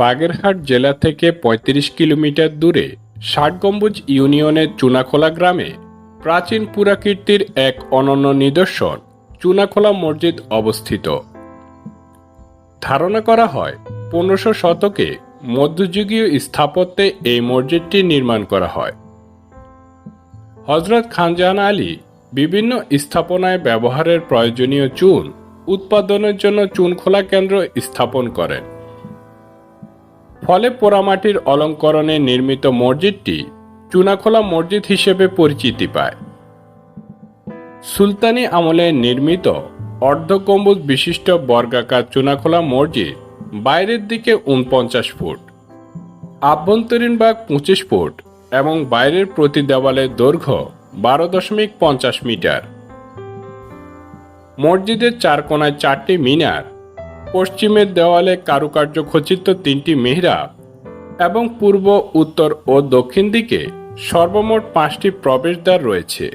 বাগেরহাট জেলা থেকে ৩৫ কিলোমিটার দূরে ষাট গম্বুজ ইউনিয়নের চুনাখোলা গ্রামে প্রাচীন পুরাকীর্তির এক অনন্য নিদর্শন চুনাখোলা মসজিদ অবস্থিত। ধারণা করা হয়, পনেরোশো শতকে মধ্যযুগীয় স্থাপত্যে এই মসজিদটি নির্মাণ করা হয়। হজরত খানজাহান আলী বিভিন্ন স্থাপনায় ব্যবহারের প্রয়োজনীয় চুন উৎপাদনের জন্য চুনখোলা কেন্দ্র স্থাপন করেন। ফলে পোড়ামাটির অলঙ্করণে নির্মিত মসজিদটি চুনাখোলা মসজিদ হিসেবে পরিচিতি পায়। সুলতানি আমলে নির্মিত অর্ধগম্বুজ বিশিষ্ট বর্গাকার চুনাখোলা মসজিদ বাইরের দিকে উনপঞ্চাশ ফুট, আভ্যন্তরীণ ভাগ পঁচিশ ফুট এবং বাইরের প্রতি দেওয়ালের দৈর্ঘ্য বারো দশমিক পঞ্চাশ মিটার। মসজিদের চার কোনায় চারটি মিনার পশ্চিমের দেওয়ালে কারুকার্য খচিত তিনটি মেহরাব এবং পূর্ব, উত্তর ও দক্ষিণ দিকে সর্বমোট পাঁচটি প্রবেশদ্বার রয়েছে।